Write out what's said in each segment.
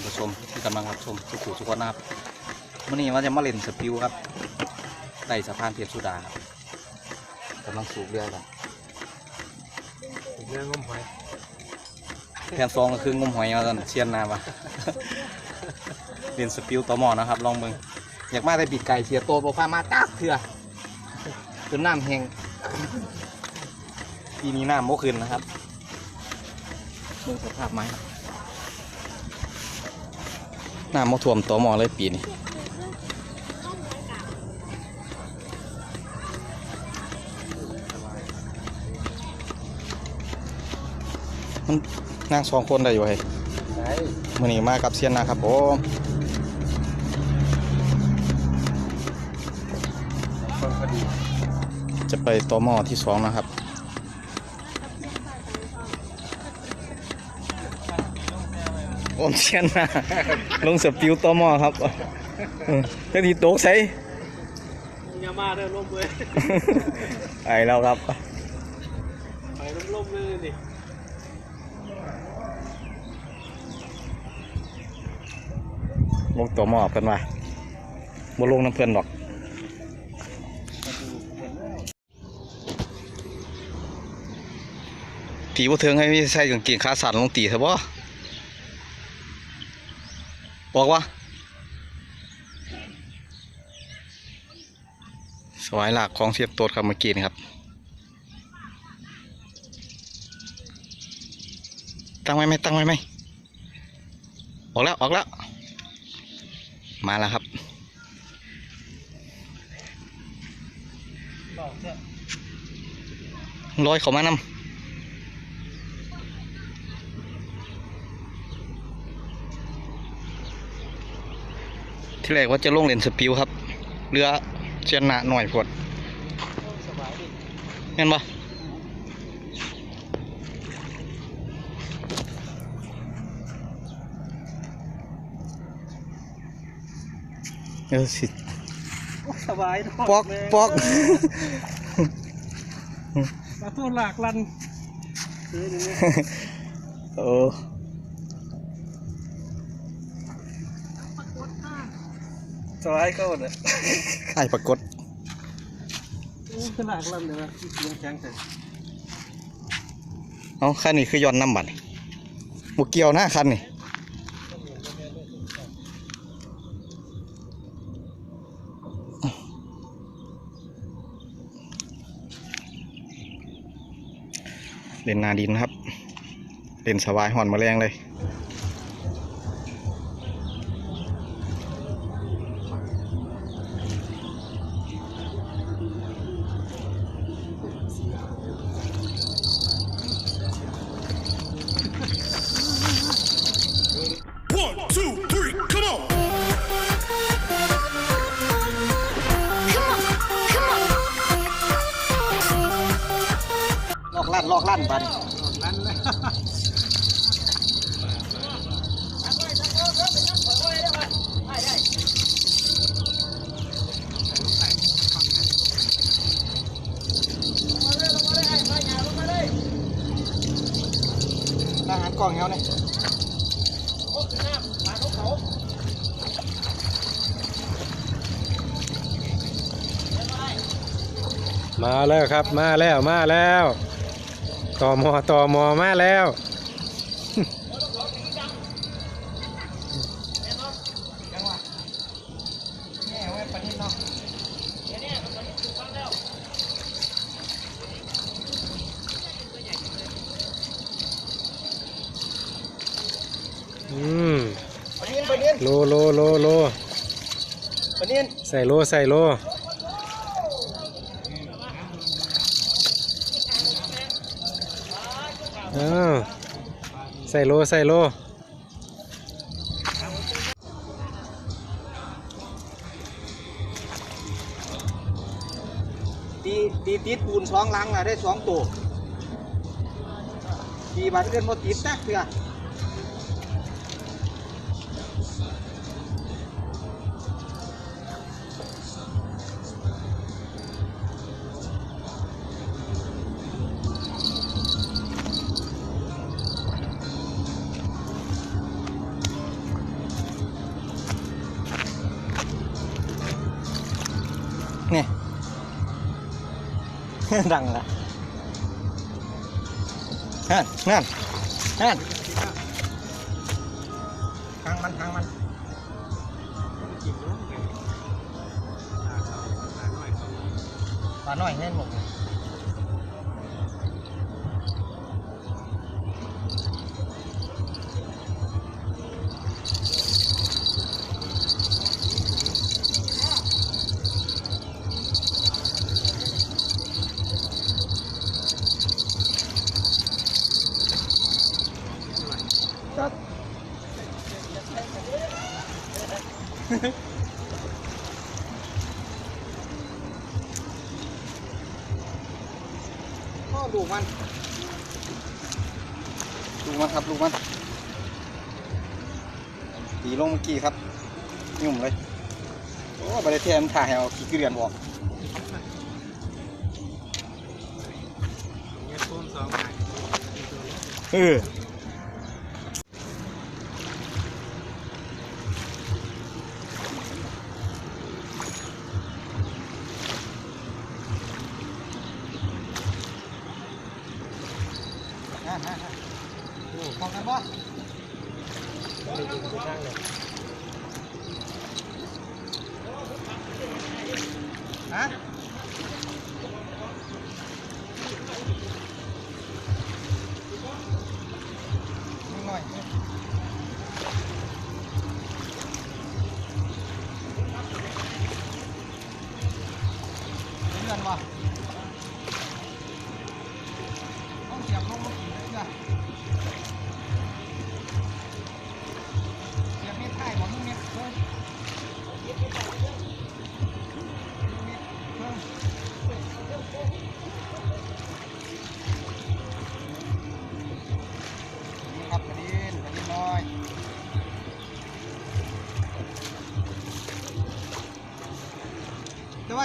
านผู้ชมที่กำลังรับชมทุกผู้ทุกคนนะครับวันนี้ว่าจะมาเล่นสปิวครับใต้สะพานเทียบสุดาครับกำลังสูบเรือกันเรื่องงมหอยแผนซองก็คืองมหอยมาตอนเชียนนามาเล่นสปิวต่อหมอนะครับ ลองมึงอยากมาได้ปีกไก่เสียโตบอกพามาตักเถื่อจนน้ำแห้งปีนี้น้ำโมขึ้นนะครับเบิ่งสภาพไม้ น้ำโมท่วมต่อหมอเลยปีนี้มันนั่งสองคนได้อยู่ไอ้ใช่มื่อนี้มากับเซียนนะครับผมคนพอดีจะไปต่อหม้อที่สองนะครับ อมเซียนนะลงสปิวต่อหม้อครับเออเจ้าที่โต๊ะใส่ยามาเริ่มล่มเลยไอแล้วครับไปเริ่มล่มเลยดิลงต่อหม้อกันมาบ่ลงน้ำเพื่อนหรอกตีบ่เทิงให้มีใส่กางเกงขาสั้นลงตีเถอะ บอกว่าสวายหลักของเสียบโตดครับเมื่อกี้นี่ครับตั้งไว้ไหมตั้งไว้ไหมออกแล้วออกแล้ว มาแล้วครับบอยร้อยเขามานำ ที่แรกว่าจะลงเล่นสปิวครับ เรือเชียนหนาหน่อยพวดสบายดิเห็นปะเออสิสบายปอกปอกมาตัวหลากลันเฮ้ยนี่โอ้ สบายก็หมดเลยไอ้ปรากฏขนาดลันเลยนะเลี้ยงแข็งแต่เอาคันนี้คือย้อนน้ำบัตรหมูเกี่ยวหน้าคันนี่เล่นนาดินครับเล่นสบายหอนแมาแรงเลย กล่องเฮาเนี่ยมาแล้วครับ มาแล้ว มาแล้ว ต่อมอต่อมอมาแล้ว โลโลโลโลปนินใส่โลใส่โลอ้าวใส่โลใส่โลตีตีติดปูนสองหลังอะได้สองตัวตีบัตรเกินพอติดตักเถื่อ nè. Rằng là nè nè nè ปลาหน่อยแน่นหมดเลย กมัน ลูกมันครับ ลูกมัน ตีลงเมื่อกี้ครับ ยุ่มเลย โอ้บริเทมถ่ายเอาขี้เกลียนออกเออนั่นนั่นนั่น โอ้พร้อมกัน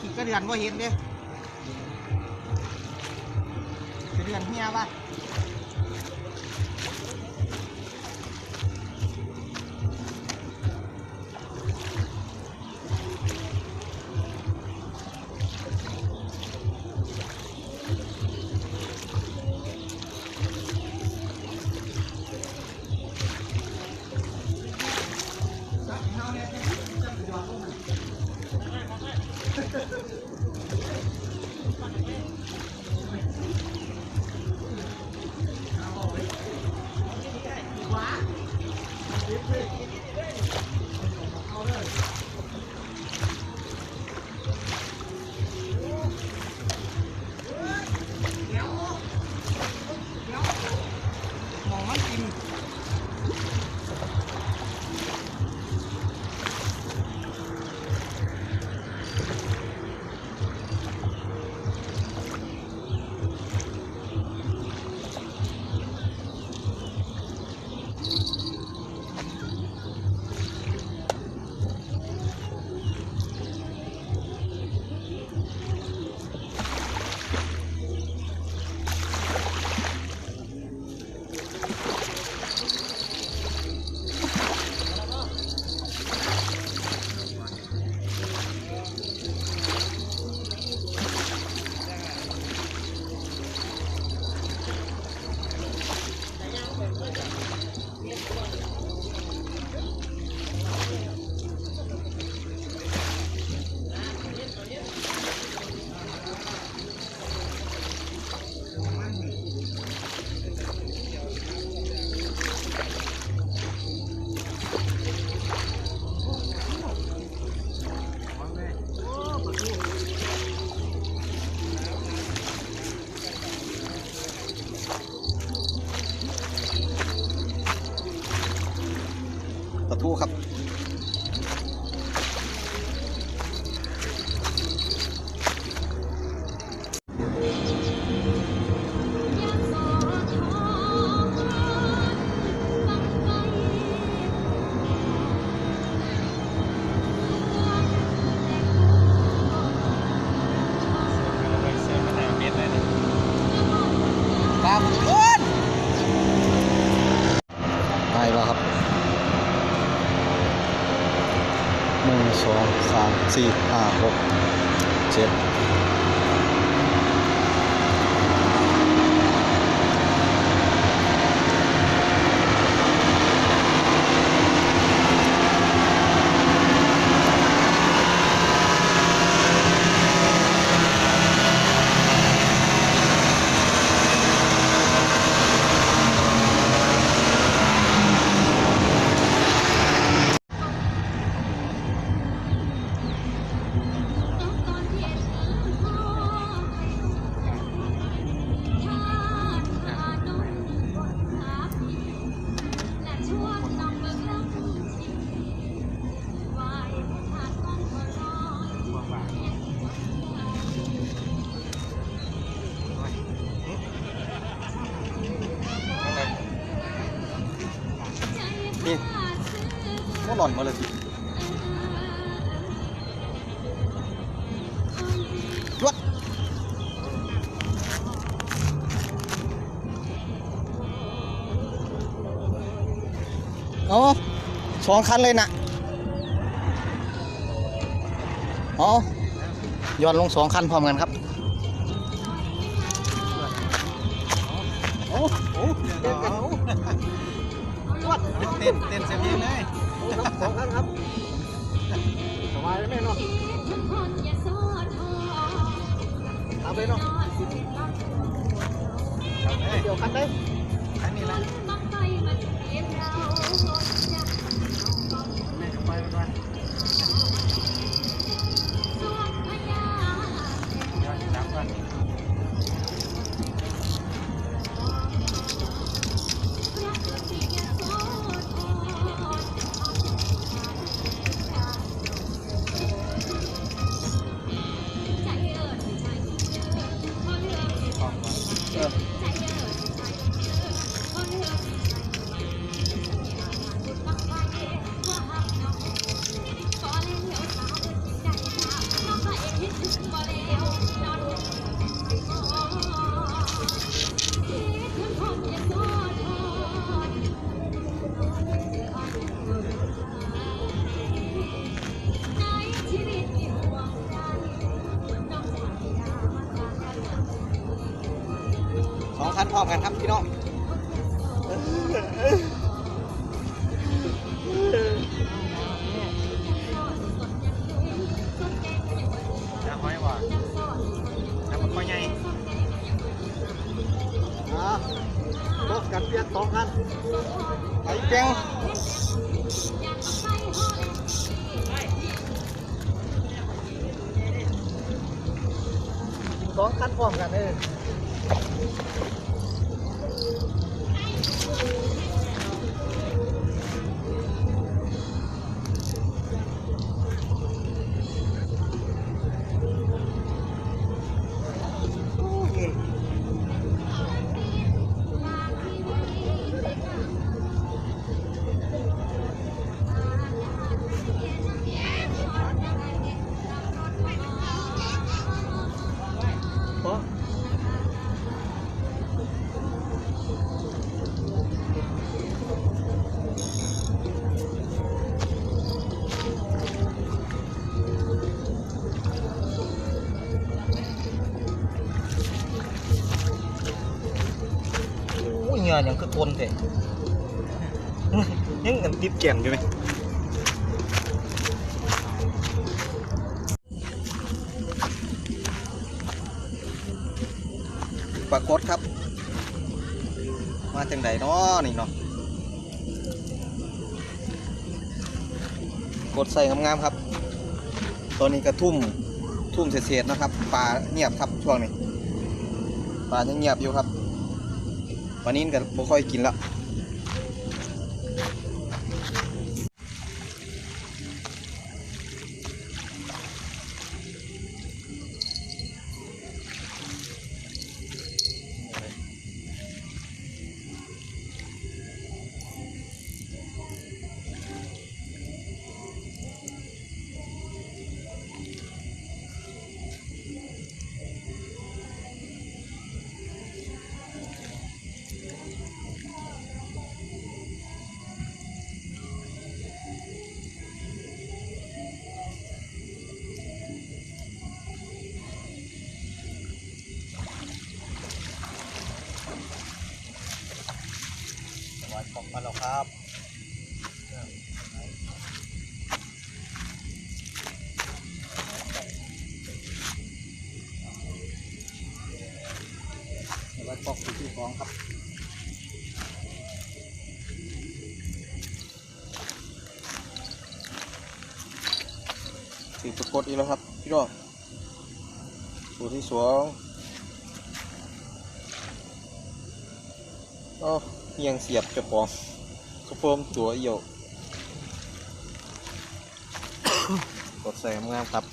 ขี่ก็เดือนว่าเห็นเด้ มอ งมันกิ สองสามสี่ห้าหกเจ็ด หล่อนมาเลยสิยวดอ๋อสองคันเลยนะอ๋อย้อนลงสองคันพร้อมกันครับโอ้โหเต้นกันวัดเต้นเต้นเสียงเลย สองคันครับสบายไหมเนาะเอาไปเนาะเดี๋ยวคันได้คันนี้ละไปไปไป ยกสองคันไปเปียงสองคันพร้อมกันเลย คนเถอะยังกันติดแก่นอยู่ไหมปรากฏครับ มาจังใดเนาะนี่เนาะกดใส่งามๆครับ ตอนนี้กระทุ่มทุ่มเศษๆนะครับปลาเงียบครับช่วงนี้ปลายังเงียบอยู่ครับ วันนี้ก็บ่ค่อยกินละ วัดของมาแล้วครับวัดปอกที่ที่สองครับสีปรากฏอีกแล้วครับพี่น้องตัวที่สอง อ๋อยังเสียบเจะปองกระเพิ่มตัวเอี่ยวกดใส่งามครับ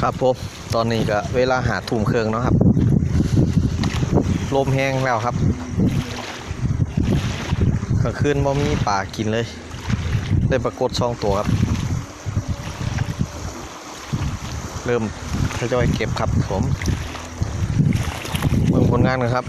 ครับผมตอนนี้ก็เวลาหาทุ่มเครื่องเนาะครับ ลมแห้งแล้วครับกลางคืนบ่มีป่ากินเลย ได้ปรากฏช่องตัวครับ เริ่มทยอยเก็บครับผมเบิ่งผลงานกันครับ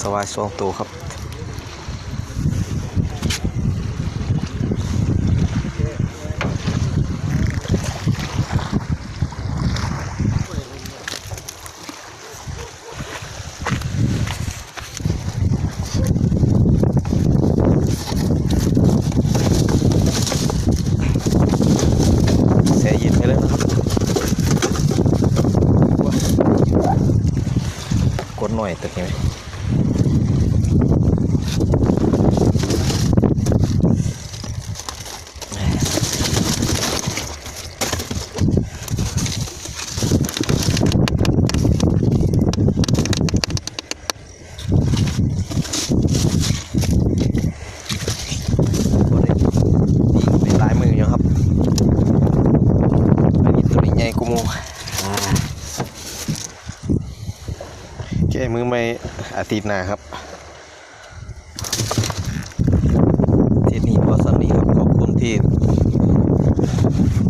สวายสองตัวครับเสยินไปเลยนะครับกดหน่อยตึกนี้ไหม ตัวนี้ดีเป็นลายมืออยู่ครับอันนี้ตัวนี้ใหญ่กูมูอ่าแก้ มือไม่อาทิตย์หน้าครับที่นี่พอสำนีครับขอบคุณที่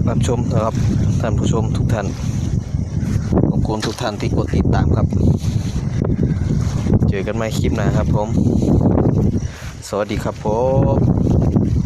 รับชมนะครับท่านผู้ชมทุกท่านขอบคุณทุกท่านที่กดติดตามครับ เจอกันใหม่คลิปหน้าครับผม สวัสดีครับผม